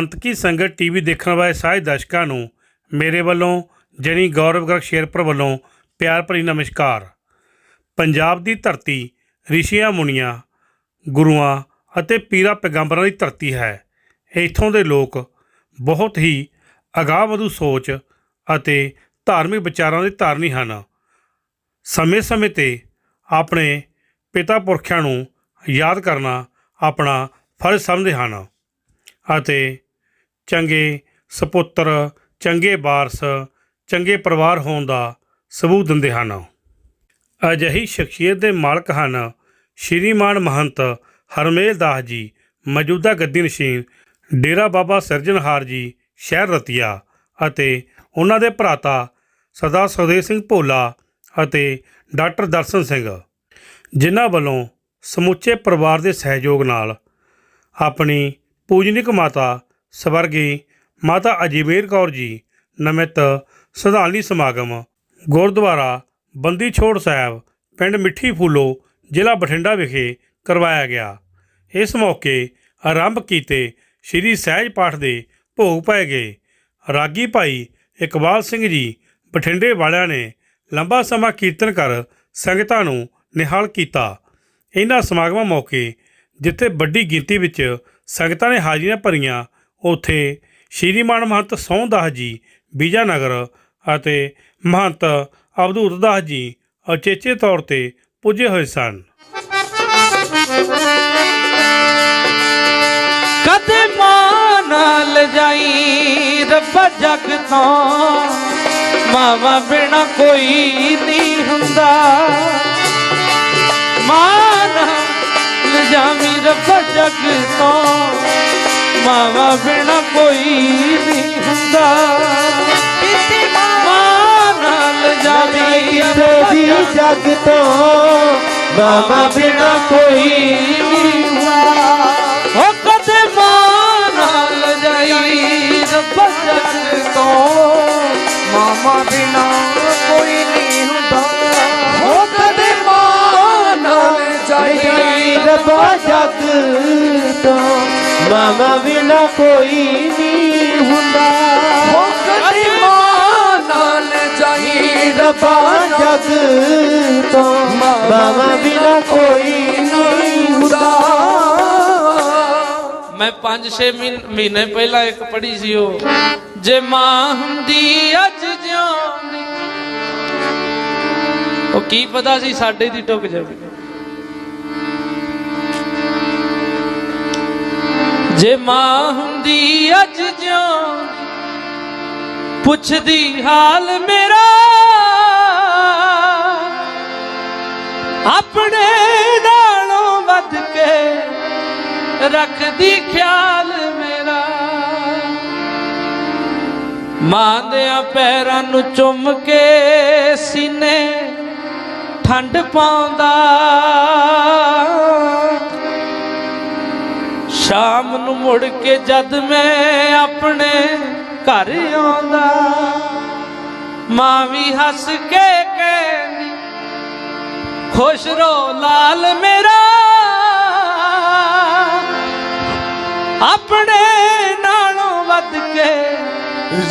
ਅੰਤ ਕੀ ਸੰਗਤ ਟੀਵੀ ਦੇਖਣ ਵਾਲੇ ਸਾਰੇ ਦਰਸ਼ਕਾਂ ਨੂੰ ਮੇਰੇ ਵੱਲੋਂ, ਜਣੀ ਗੌਰਵ ਗਰਗ ਸ਼ੇਰਪੁਰ ਵੱਲੋਂ ਪਿਆਰ ਭਰੀ ਨਮਸਕਾਰ। ਪੰਜਾਬ ਦੀ ਧਰਤੀ ਰਿਸ਼ੀਆਂ ਮੁਨੀਆਂ, ਗੁਰੂਆਂ ਅਤੇ ਪੀਰਾਂ ਪੈਗੰਬਰਾਂ ਦੀ ਧਰਤੀ ਹੈ। ਇੱਥੋਂ ਦੇ ਲੋਕ ਬਹੁਤ ਹੀ ਅਗਾਂਹਵਧੂ ਸੋਚ ਅਤੇ ਧਾਰਮਿਕ ਵਿਚਾਰਾਂ ਦੇ ਧਾਰਨੀ ਹਨ। ਸਮੇਂ-ਸਮੇਂ ਤੇ ਆਪਣੇ ਪਿਤਾ ਪੁਰਖਿਆਂ ਨੂੰ ਯਾਦ ਕਰਨਾ ਆਪਣਾ ਫਰਜ਼ ਸਮਝਦੇ ਹਨ ਅਤੇ ਚੰਗੇ ਸੁਪੁੱਤਰ, ਚੰਗੇ ਵਾਰਸ ਚੰਗੇ ਪਰਿਵਾਰ ਹੋਣ ਦਾ ਸਬੂਤ ਦਿੰਦੇ ਹਨ। ਅਜਿਹੀ ਸ਼ਖਸੀਅਤ ਦੇ ਮਾਲਕ ਹਨ ਸ਼੍ਰੀਮਾਨ ਮਹੰਤ ਹਰਮੇਲ ਦਾਸ ਜੀ, ਮੌਜੂਦਾ ਗੱਦੀ ਨਸ਼ੀਨ ਡੇਰਾ ਬਾਬਾ ਸਿਰਜਣਹਾਰ ਜੀ, ਸ਼ਹਿਰ ਰਤੀਆ ਅਤੇ ਉਹਨਾਂ ਦੇ ਭਰਾਤਾ ਸਰਦਾਰ ਸੁਖਦੇਵ ਸਿੰਘ ਭੋਲਾ ਅਤੇ ਡਾਕਟਰ ਦਰਸ਼ਨ ਸਿੰਘ, ਜਿਨ੍ਹਾਂ ਵੱਲੋਂ ਸਮੁੱਚੇ ਪਰਿਵਾਰ ਦੇ ਸਹਿਯੋਗ ਨਾਲ ਆਪਣੀ ਪੂਜਨਿਕ ਮਾਤਾ ਸਵਰਗੀ ਮਾਤਾ ਅਜੀਮੇਰ ਕੌਰ ਜੀ ਨਮਿਤ ਸ਼ਰਧਾਂਜਲੀ ਸਮਾਗਮ, ਗੁਰਦੁਆਰਾ ਬੰਦੀ ਛੋੜ ਸਾਹਿਬ, ਪਿੰਡ ਮਿੱਠੀ ਫੂਲੋ, ਜ਼ਿਲ੍ਹਾ ਬਠਿੰਡਾ ਵਿਖੇ ਕਰਵਾਇਆ ਗਿਆ। ਇਸ ਮੌਕੇ ਆਰੰਭ ਕੀਤੇ ਸ੍ਰੀ ਸਹਿਜ ਪਾਠ ਦੇ ਭੋਗ ਪਾਏ ਗਏ। ਰਾਗੀ ਭਾਈ ਇਕਬਾਲ ਸਿੰਘ ਜੀ ਬਠਿੰਡੇ ਵਾਲਿਆਂ ਨੇ ਲੰਬਾ ਸਮਾਂ ਕੀਰਤਨ ਕਰ ਸੰਗਤਾਂ ਨੂੰ ਨਿਹਾਲ ਕੀਤਾ। ਇਹਨਾਂ ਸਮਾਗਮਾਂ ਮੌਕੇ ਜਿੱਥੇ ਵੱਡੀ ਗਿਣਤੀ ਵਿੱਚ ਸੰਗਤਾਂ ਨੇ ਹਾਜ਼ਰੀਆਂ ਭਰੀਆਂ ਉੱਥੇ ਸ਼੍ਰੀਮਾਨ ਮਹੰਤ ਸੋਹਦਾਸ ਜੀ, ਬੀਜਾ ਨਗਰ ਅਤੇ ਮਹੰਤ ਅਵਧੂਤ ਦਾਸ ਜੀ ਅਚੇਚੇ ਤੌਰ ਤੇ ਪੁੱਜੇ ਹੋਏ ਸਨ। ਕਦੇ ਮਾਂ ਨਾਲ ਜਾਈ ਰੱਬਾ ਜਗ ਤੋਂ, ਮਾਵਾ ਬਿਨਾ ਕੋਈ ਨਹੀਂ ਹੁੰਦਾ। ਮਾਂ ਨਾਲ ਜਾਵੀ ਰੱਬਾ ਜਗ ਤੋਂ ਮਾਵਾ ਬਿਨਾ ਕੋਈ ਨਹੀਂ ਹੁੰਦਾ। ਮਾਂ ਨਾਲ ਜਾਵੀ ਰੱਬਾ ਦੀ ਜਗ ਤੋਂ ਬਾਬਾ ਬਿਨਾ ਕੋਈ ਨਹੀਂ ਹੁੰਦਾ। ਹੋ ਕਦੇ ਮਾਂ ਨਾਲ ਜਾਈ ਰੱਬ ਜਗ ਤੋਂ ਮਾਮਾ ਬਿਨਾ ਕੋਈ ਨਹੀਂ ਹੁੰਦਾ। ਹੋ ਕਦੇ ਮਾਂ ਨਾਲ ਜਾਈ ਰੱਬਾ ਜਗ ਤੋਂ ਮਾਮਾ ਬਿਨਾ ਕੋਈ ਨਹੀਂ ਹੁੰਦਾ। ਹੋ ਕਦੇ ਮਾਂ ਨਾਲ ਜਾਈ ਰੱਬਾ ਜਗ ਤੋਂ। ਮਾਮਾ ਬਿਨਾ ਕੋਈ ਨਹੀਂ ਹੁੰਦਾ। ਮੈਂ 5-6 ਮਹੀਨੇ ਪਹਿਲਾਂ ਇੱਕ ਪੜ੍ਹੀ ਸੀ ਉਹ। ਜੇ ਮਾਂ ਹੁੰਦੀ ਅੱਜ ਜਿਉਂਦੀ ਉਹ ਕੀ ਪਤਾ ਸੀ ਸਾਡੇ ਦੀ ਟੁੱਕ ਜਾਵੇ। ਜੇ ਮਾਂ ਹੁੰਦੀ ਅੱਜ ਜਿਉਂ ਪੁੱਛਦੀ ਹਾਲ ਮੇਰਾ, ਆਪਣੇ ਨਾਲੋਂ ਵੱਧ ਕੇ ਰੱਖਦੀ ਖਿਆਲ ਮੇਰਾ। ਮਾਂ ਦੇ ਪੈਰਾਂ ਨੂੰ ਚੁੰਮ ਕੇ ਸੀਨੇ ਠੰਡ ਪਾਉਂਦਾ। ਸ਼ਾਮ ਨੂੰ ਮੁੜ ਕੇ ਜਦ ਮੈਂ ਆਪਣੇ ਘਰ ਆਉਂਦਾ ਮਾਂ ਵੀ ਹੱਸ ਕੇ ਕਹਿੰਦੀ ਖੁਸ਼ ਰੋ ਲਾਲ ਮੇਰਾ ਆਪਣੇ ਨਾਲੋਂ ਵੱਧ ਕੇ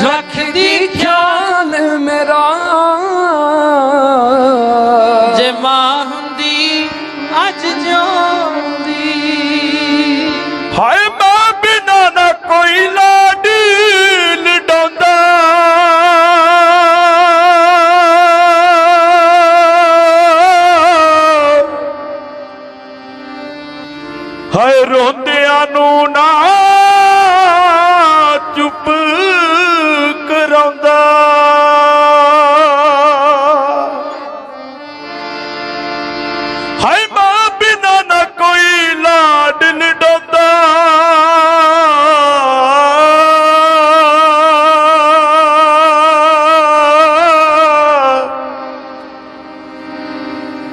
ਰੱਖਦੀ ਖਿਆਲ ਮੇਰਾ।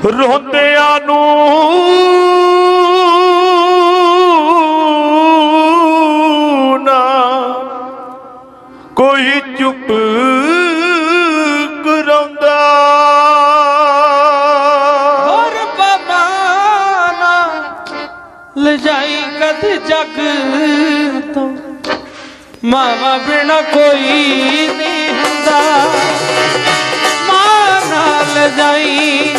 ਰੋਂਦਿਆਂ ਨੂੰ ਨਾ ਕੋਈ ਚੁੱਪ ਕਰਾਉਂਦਾ। ਹੋਰ ਪਮਾਨਾ ਜਗ ਤੋਂ। ਮਾਵਾ ਬਿਨਾ ਕੋਈ ਨਹੀਂ ਹੁੰਦਾ। ਮਾਂ ਨਾਲ ਜਾਈ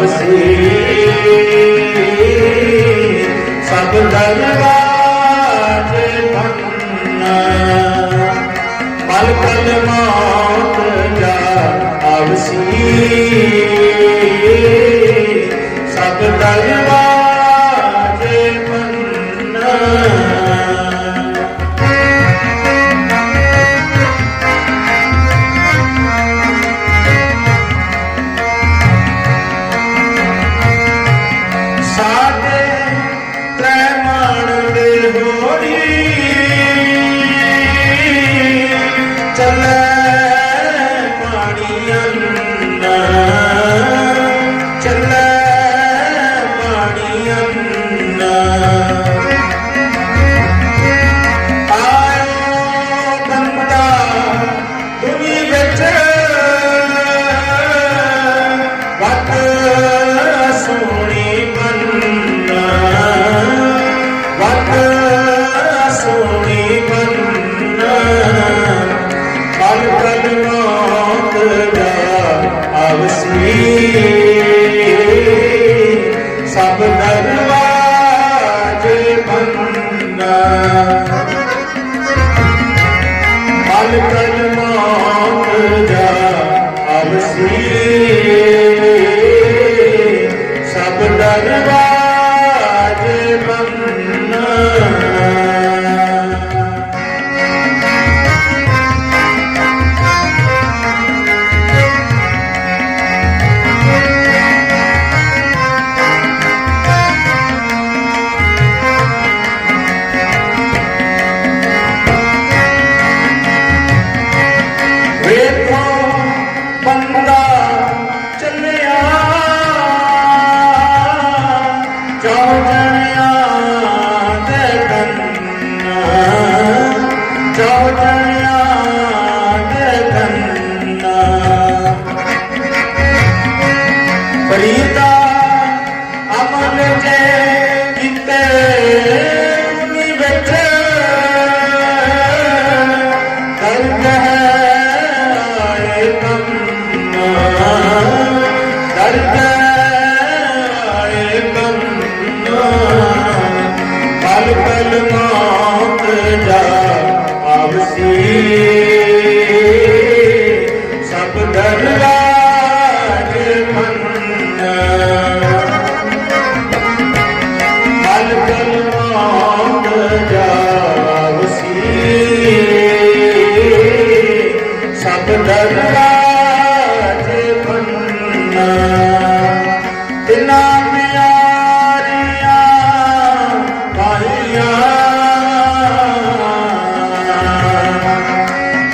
ਨਾਮ ਸੇ ਸਭ ਦਰਗਾਹ ਭੰਨਾ ਪਲ ਪਲ ਮੌਤ ਜਾ birthday!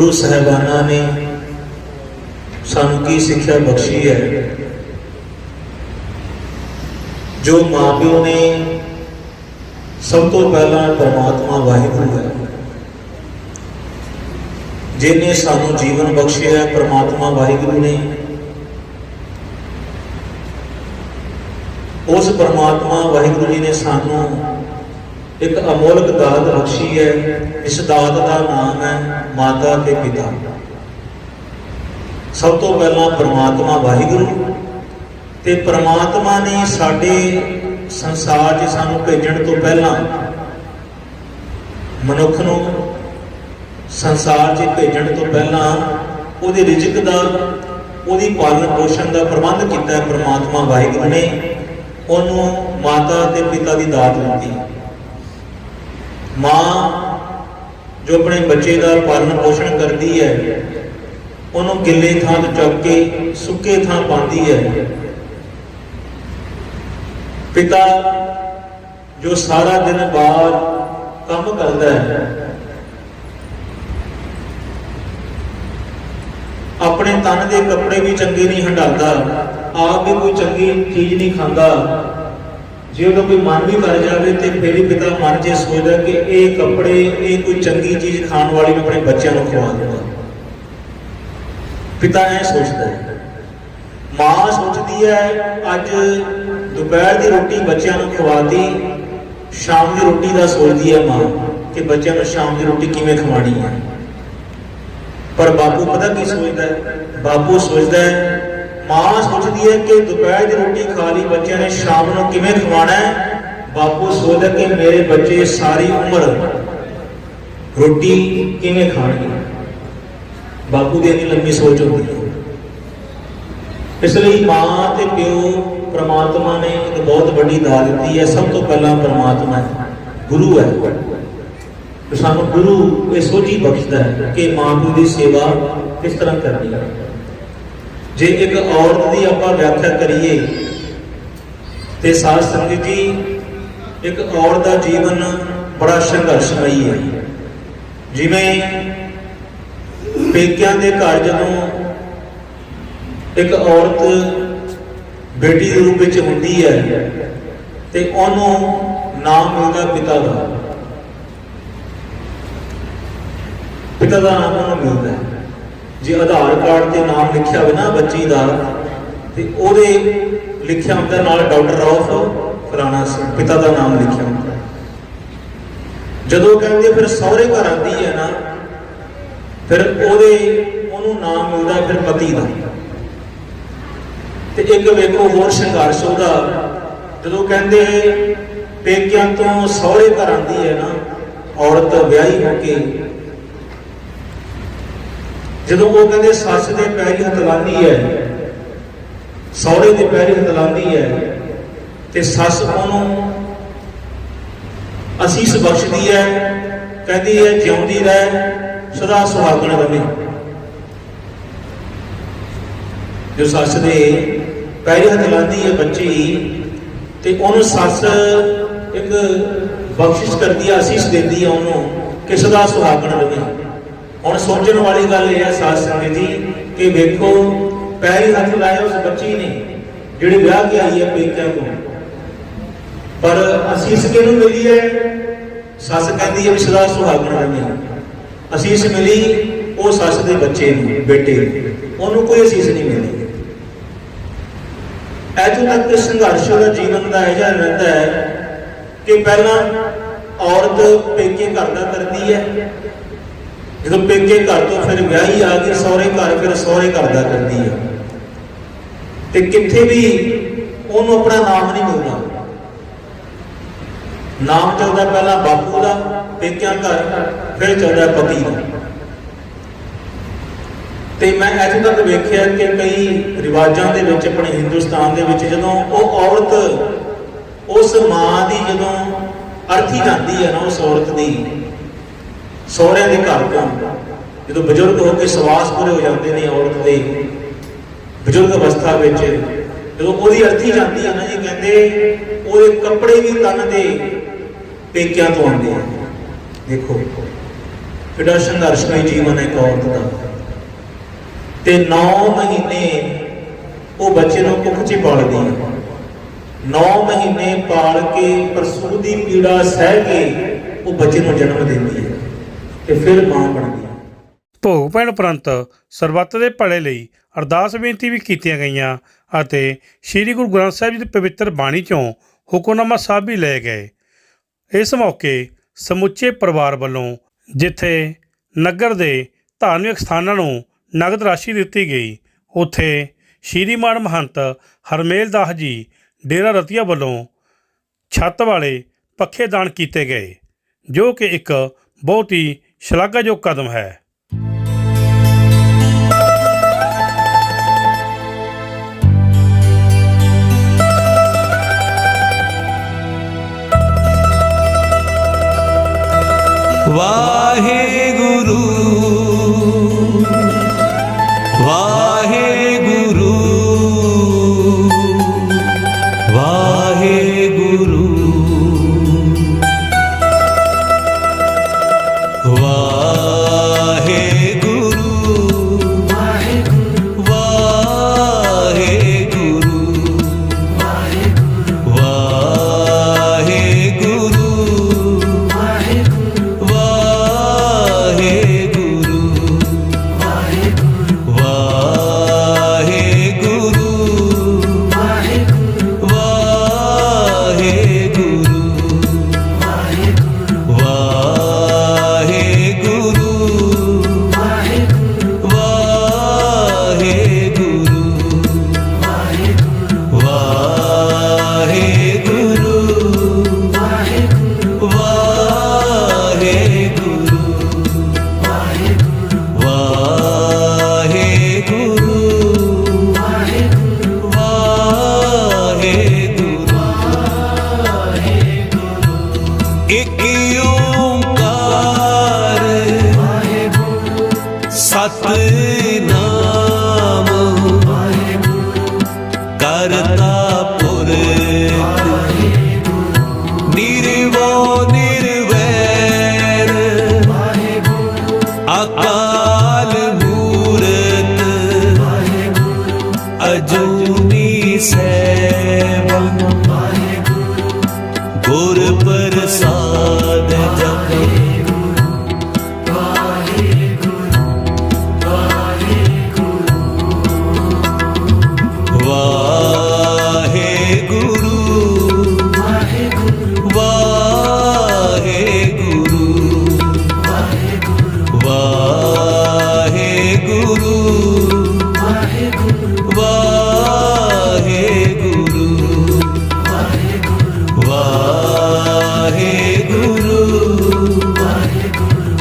ਗੁਰੂ ਸਾਹਿਬਾਨਾਂ ਨੇ ਸਾਨੂੰ ਕੀ ਸਿੱਖਿਆ ਬਖਸ਼ੀ ਹੈ? ਜੋ ਮਾਪਿਓ ਨੇ ਸਭ ਤੋਂ ਪਹਿਲਾਂ ਪਰਮਾਤਮਾ ਵਾਹਿਗੁਰੂ ਹੈ। ਜਿਨੇ ਸਾਨੂੰ ਜੀਵਨ ਬਖਸ਼ਿਆ ਹੈ, ਪਰਮਾਤਮਾ ਵਾਹਿਗੁਰੂ ਨੇ। ਉਸ ਪਰਮਾਤਮਾ ਵਾਹਿਗੁਰੂ ਜੀ ਨੇ ਸਾਨੂੰ ਇੱਕ ਅਮੋਲਕ ਦਾਤ ਬਖਸ਼ੀ ਹੈ, ਇਸ ਦਾਤ ਦਾ ਨਾਮ ਹੈ ਮਾਤਾ ਤੇ ਪਿਤਾ। ਸਭ ਤੋਂ ਪਹਿਲਾਂ ਪਰਮਾਤਮਾ ਵਾਹਿਗੁਰੂ, ਤੇ ਪਰਮਾਤਮਾ ਨੇ ਸਾਡੇ ਸੰਸਾਰ 'ਚ ਸਾਨੂੰ ਭੇਜਣ ਤੋਂ ਪਹਿਲਾਂ ਮਨੁੱਖ ਨੂੰ ਸੰਸਾਰ 'ਚ ਭੇਜਣ ਤੋਂ ਪਹਿਲਾਂ ਉਹਦੇ ਰਿਜ਼ਕ ਦਾ, ਉਹਦੀ ਪਾਲਣ ਪੋਸ਼ਣ ਦਾ ਪ੍ਰਬੰਧ ਕੀਤਾ ਹੈ ਪਰਮਾਤਮਾ ਵਾਹਿਗੁਰੂ ਨੇ। ਉਹਨੂੰ ਮਾਤਾ ਤੇ ਪਿਤਾ ਦੀ ਦਾਤ ਦਿੱਤੀ। ਮਾਂ ਜੋ ਆਪਣੇ ਬੱਚੇ ਦਾ ਪਾਲਣ ਪੋਸ਼ਣ ਕਰਦੀ ਹੈ, ਉਹਨੂੰ ਗਿੱਲੇ ਥਾਂ ਤੋਂ ਚੁੱਕ ਕੇ ਸੁੱਕੇ ਥਾਂ ਪਾਉਂਦੀ ਹੈ। ਪਿਤਾ ਜੋ ਸਾਰਾ ਦਿਨ ਬਾਹਰ ਕੰਮ ਕਰਦਾ ਹੈ, ਆਪਣੇ ਤਨ ਦੇ ਕੱਪੜੇ ਵੀ ਚੰਗੇ ਨਹੀਂ ਹੰਡਾਉਂਦਾ ਆਪ ਵੀ ਕੋਈ ਚੰਗੀ ਚੀਜ਼ ਨਹੀਂ ਖਾਂਦਾ ਜੇ ਉਹਦਾ ਕੋਈ ਮਨ ਵੀ ਕਰ ਜਾਵੇ ਤੇ ਫਿਰ ਵੀ ਪਿਤਾ ਮਨ 'ਚ ਸੋਚਦਾ ਕਿ ਇਹ ਕੱਪੜੇ, ਇਹ ਕੋਈ ਚੰਗੀ ਚੀਜ਼ ਖਾਣ ਵਾਲੀ ਨੂੰ ਆਪਣੇ ਬੱਚਿਆਂ ਨੂੰ ਖਵਾ ਦਵਾਂ। ਪਿਤਾ ਐ ਸੋਚਦਾ ਹੈ। ਮਾਂ ਸੋਚਦੀ ਹੈ, ਅੱਜ ਦੁਪਹਿਰ ਦੀ ਰੋਟੀ ਬੱਚਿਆਂ ਨੂੰ ਖਵਾਤੀ, ਸ਼ਾਮ ਦੀ ਰੋਟੀ ਦਾ ਸੋਚਦੀ ਹੈ ਮਾਂ ਕਿ ਬੱਚਿਆਂ ਨੂੰ ਸ਼ਾਮ ਦੀ ਰੋਟੀ ਕਿਵੇਂ ਖਵਾਣੀ ਹੈ। ਪਰ ਬਾਪੂ ਪਤਾ ਕੀ ਸੋਚਦਾ ਹੈ? ਬਾਪੂ ਸੋਚਦਾ ਹੈ ਮਾਂ ਸੋਚਦੀ ਹੈ ਕਿ ਦੁਪਹਿਰ ਦੀ ਰੋਟੀ ਖਾ ਲਈ, ਬੱਚਿਆਂ ਨੇ ਸ਼ਾਮ ਨੂੰ ਕਿਵੇਂ ਖਵਾਣਾ ਹੈ? ਬਾਪੂ ਸੋਚਦਾ ਕਿ ਮੇਰੇ ਬੱਚੇ ਸਾਰੀ ਉਮਰ ਰੋਟੀ ਕਿਵੇਂ ਖਾਣਗੇ? ਬਾਪੂ ਦੀ ਇੰਨੀ ਲੰਮੀ ਸੋਚ ਹੁੰਦੀ ਹੈ। ਇਸ ਲਈ ਮਾਂ ਤੇ ਪਿਓ ਪ੍ਰਮਾਤਮਾ ਨੇ ਇੱਕ ਬਹੁਤ ਵੱਡੀ ਦਾਤ ਦਿੱਤੀ ਹੈ। ਸਭ ਤੋਂ ਪਹਿਲਾਂ ਪ੍ਰਮਾਤਮਾ ਹੈ, ਗੁਰੂ ਹੈ। ਤੇ ਸਾਨੂੰ ਗੁਰੂ ਇਹ ਸੋਝੀ ਬਖਸ਼ਦਾ ਹੈ ਕਿ ਮਾਂ ਪਿਓ ਦੀ ਸੇਵਾ ਕਿਸ ਤਰ੍ਹਾਂ ਕਰਨੀ ਹੈ। ਜੇ ਇੱਕ ਔਰਤ ਦੀ ਆਪਾਂ ਵਿਆਖਿਆ ਕਰੀਏ ਤੇ ਸਾਧ ਸੰਗਤ ਜੀ, ਇੱਕ ਔਰਤ ਦਾ ਜੀਵਨ ਬੜਾ ਸੰਘਰਸ਼ਮਈ ਹੈ। ਜਿਵੇਂ ਪੇਕਿਆਂ ਦੇ ਘਰ ਜਦੋਂ ਇੱਕ ਔਰਤ ਬੇਟੀ ਦੇ ਰੂਪ ਵਿੱਚ ਹੁੰਦੀ ਹੈ ਤੇ ਉਹਨੂੰ ਨਾਮ ਮਿਲਦਾ ਪਿਤਾ ਦਾ। ਪਿਤਾ ਦਾ ਨਾਮ ਉਹਨੂੰ ਮਿਲਦਾ ਹੈ। ਜੇ ਆਧਾਰ ਕਾਰਡ ਤੇ ਨਾਮ ਲਿਖਿਆ ਹੋਵੇ ਨਾ ਬੱਚੀ ਦਾ, ਤੇ ਉਹਦੇ ਲਿਖਿਆ ਹੁੰਦਾ ਨਾਲ ਡਾਕਟਰ ਆਫ ਫਲਾਣਾ ਸਿੰਘ ਪਿਤਾ ਦਾ ਨਾਮ ਲਿਖਿਆ ਹੁੰਦਾ। ਜਦੋਂ ਕਹਿੰਦੇ ਫਿਰ ਸਹੁਰੇ ਘਰ ਆਂਦੀ ਹੈ ਨਾ, ਫਿਰ ਉਹਦੇ, ਉਹਨੂੰ ਨਾਮ ਮਿਲਦਾ ਫਿਰ ਪਤੀ ਦਾ। ਤੇ ਇੱਕ ਵੇਖੋ ਹੋਰ ਸੰਘਰਸ਼ ਉਹਦਾ, ਜਦੋਂ ਕਹਿੰਦੇ ਪੇਕਿਆਂ ਤੋਂ ਸਹੁਰੇ ਘਰ ਆਂਦੀ ਹੈ ਨਾ, ਔਰਤ ਵਿਆਹੀ ਹੋ ਕੇ ਜਦੋਂ ਉਹ ਕਹਿੰਦੇ ਸੱਸ ਦੇ ਪੈਰੀ ਹੱਥ ਲਾਉਂਦੀ ਹੈ, ਸਹੁਰੇ ਦੇ ਪੈਰੀ ਹੱਥ ਲਾਉਂਦੀ ਹੈ, ਤੇ ਸੱਸ ਉਹਨੂੰ ਅਸੀਸ ਬਖਸ਼ਦੀ ਹੈ, ਕਹਿੰਦੀ ਹੈ, ਜਿਉਂਦੀ ਰਹਿ, ਸਦਾ ਸੁਹਾਗਣ ਰਵੇ ਜੋ ਸੱਸ ਦੇ ਪੈਰੀ ਹੱਥ ਲਾਉਂਦੀ ਹੈ ਬੱਚੀ ਤੇ ਉਹਨੂੰ ਸੱਸ ਇੱਕ ਬਖਸ਼ਿਸ਼ ਕਰਦੀ ਹੈ, ਅਸੀਸ ਦਿੰਦੀ ਹੈ ਉਹਨੂੰ ਕਿ ਸਦਾ ਸੁਹਾਗਣ ਰਵੇ ਹੁਣ ਸੋਚਣ ਵਾਲੀ ਗੱਲ ਇਹ ਹੈ ਸਾਧ ਸੰਗਤ ਜੀ, ਕਿ ਵੇਖੋ ਪੈਰੀ ਹੱਥ ਲਾਇਆ ਉਸ ਬੱਚੀ ਨੇ ਜਿਹੜੀ ਵਿਆਹ ਕੇ ਆਈ ਹੈ ਪੇਕਿਆਂ ਤੋਂ। ਪਰ ਅਸੀਸ ਕਿਹਨੂੰ ਮਿਲੀ ਹੈ? ਸੱਸ ਕਹਿੰਦੀ ਹੈ ਵੀ ਸੁਹਾਗਣ ਰਵੇ ਅਸੀਸ ਮਿਲੀ, ਉਹ ਸੱਸ ਦੇ ਬੱਚੇ ਨੂੰ, ਬੇਟੇ ਉਹਨੂੰ ਕੋਈ ਅਸੀਸ ਨਹੀਂ ਮਿਲੀ। ਇੱਥੋਂ ਤੱਕ ਕਿ ਸੰਘਰਸ਼ ਦਾ ਜੀਵਨ ਦਾ ਇਹ ਜਿਹਾ ਰਹਿੰਦਾ ਹੈ ਕਿ ਪਹਿਲਾਂ ਔਰਤ ਪੇਕੇ ਘਰ ਦਾ ਕਰਦੀ ਹੈ ਜਦੋਂ ਪੇਕੇ ਘਰ ਤੋਂ ਫਿਰ ਵਿਆਹੀ ਆ ਗਈ ਸਹੁਰੇ ਘਰ ਫਿਰ ਸਹੁਰੇ ਘਰ ਦਾ ਕਰਦੀ ਹੈ ਤੇ ਕਿੱਥੇ ਵੀ ਉਹਨੂੰ ਆਪਣਾ ਨਾਮ ਨਹੀਂ ਮਿਲਦਾ। ਨਾਮ ਚੱਲਦਾ ਪਹਿਲਾਂ ਬਾਪੂ ਦਾ, ਪੇਕਿਆਂ ਘਰ, ਫਿਰ ਚੱਲਦਾ ਪਤੀ ਦਾ। ਤੇ ਮੈਂ ਇੱਥੇ ਤੱਕ ਵੇਖਿਆ ਕਿ ਕਈ ਰਿਵਾਜਾਂ ਦੇ ਵਿੱਚ, ਆਪਣੇ ਹਿੰਦੁਸਤਾਨ ਦੇ ਵਿੱਚ ਜਦੋਂ ਉਹ ਔਰਤ ਉਸ ਮਾਂ ਦੀ ਜਦੋਂ ਅਰਥੀ ਜਾਂਦੀ ਹੈ ਨਾ, ਉਸ ਔਰਤ ਦੀ ਸਹੁਰਿਆਂ ਦੇ ਘਰ ਤੋਂ ਜਦੋਂ ਬਜ਼ੁਰਗ ਹੋ ਕੇ ਸਵਾਸ ਪੂਰੇ ਹੋ ਜਾਂਦੇ ਨੇ ਔਰਤ ਦੇ, ਬਜ਼ੁਰਗ ਅਵਸਥਾ ਵਿੱਚ ਜਦੋਂ ਉਹਦੀ ਅਰਥੀ ਜਾਂਦੀ ਹੈ ਨਾ ਜੀ, ਕਹਿੰਦੇ ਉਹਦੇ ਕੱਪੜੇ ਵੀ ਤਨ ਦੇ ਪੇਕਿਆਂ ਤੋਂ ਆਉਂਦੇ ਆ। ਦੇਖੋ ਕਿਹੜਾ ਸੰਘਰਸ਼ਮਈ ਜੀਵਨ ਹੈ ਇੱਕ ਔਰਤ ਦਾ। ਤੇ 9 ਮਹੀਨੇ ਉਹ ਬੱਚੇ ਨੂੰ ਕੁੱਖ 'ਚ ਪਾਲਦੀ ਹੈ 9 ਮਹੀਨੇ ਪਾਲ ਕੇ ਪ੍ਰਸੂਤ ਦੀ ਪੀੜਾ ਸਹਿ ਕੇ ਉਹ ਬੱਚੇ ਨੂੰ ਜਨਮ ਦਿੰਦੀ ਹੈ ਤੇ ਫਿਰ ਮਾਂ ਬਣਦੀ ਹੈ ਭੋਗ ਪੈਣ ਉਪਰੰਤ ਸਰਬੱਤ ਦੇ ਭਲੇ ਲਈ ਅਰਦਾਸ ਬੇਨਤੀ ਵੀ ਕੀਤੀਆਂ ਗਈਆਂ ਅਤੇ ਸ੍ਰੀ ਗੁਰੂ ਗ੍ਰੰਥ ਸਾਹਿਬ ਜੀ ਦੀ ਪਵਿੱਤਰ ਬਾਣੀ ਚੋਂ ਹੁਕਮਨਾਮਾ ਸਾਹਿਬ ਵੀ ਲਏ ਗਏ। ਇਸ ਮੌਕੇ ਸਮੁੱਚੇ ਪਰਿਵਾਰ ਵੱਲੋਂ ਜਿੱਥੇ ਨਗਰ ਦੇ ਧਾਰਮਿਕ ਸਥਾਨਾਂ ਨੂੰ ਨਗਦ ਰਾਸ਼ੀ ਦਿੱਤੀ ਗਈ, ਉੱਥੇ ਸ਼੍ਰੀਮਾਨ ਮਹੰਤ ਹਰਮੇਲ ਦਾਸ ਜੀ ਡੇਰਾ ਰਤੀਆ ਵੱਲੋਂ ਛੱਤ ਵਾਲੇ ਪੱਖੇ ਦਾਨ ਕੀਤੇ ਗਏ, ਜੋ ਕਿ ਇੱਕ ਬਹੁਤ ਹੀ ਸ਼ਲਾਘਾਯੋਗ ਕਦਮ ਹੈ ਵਾਹਿਗੁਰੂ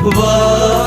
我。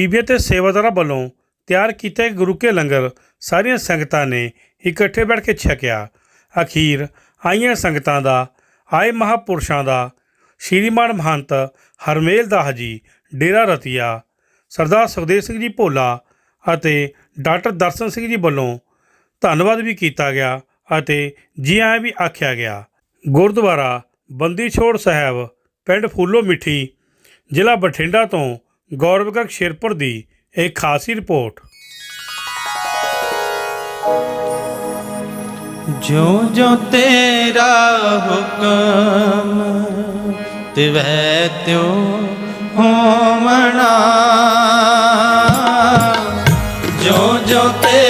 ਬੀਬੀਆਂ ਤੇ ਸੇਵਾਦਾਰਾਂ ਵੱਲੋਂ ਤਿਆਰ ਕੀਤੇ ਗੁਰੂ ਕੇ ਲੰਗਰ ਸਾਰੀਆਂ ਸੰਗਤਾਂ ਨੇ ਇਕੱਠੇ ਬੈਠ ਕੇ ਛਕਿਆ। ਅਖੀਰ ਆਈਆਂ ਸੰਗਤਾਂ ਦਾ, ਆਏ ਮਹਾਪੁਰਸ਼ਾਂ ਦਾ, ਸ਼੍ਰੀਮਾਨ ਮਹੰਤ ਹਰਮੇਲ ਦਾਸ ਜੀ, ਡੇਰਾ ਰਤੀਆ, ਸਰਦਾਰ ਸੁਖਦੇਵ ਸਿੰਘ ਜੀ ਭੋਲਾ ਅਤੇ ਡਾਕਟਰ ਦਰਸ਼ਨ ਸਿੰਘ ਜੀ ਵੱਲੋਂ ਧੰਨਵਾਦ ਵੀ ਕੀਤਾ ਗਿਆ ਅਤੇ ਜੀ ਆਇਆਂ ਵੀ ਆਖਿਆ ਗਿਆ। ਗੁਰਦੁਆਰਾ ਬੰਦੀ ਛੋੜ ਸਾਹਿਬ, ਪਿੰਡ ਫੂਲੋ ਮਿੱਠੀ, ਜ਼ਿਲ੍ਹਾ ਬਠਿੰਡਾ ਤੋਂ ਗੌਰਵ ਗਰਗ ਦੀ ਇੱਕ ਖਾਸੀ ਰਿਪੋਰਟ। ਜੋ ਜਿਉ ਤੇਰਾ ਹੁਕਮ ਤਿਵੈ ਤਿਉ ਹੋਵਣਾ ਜਿਉ ਜਿਉ ਤੇ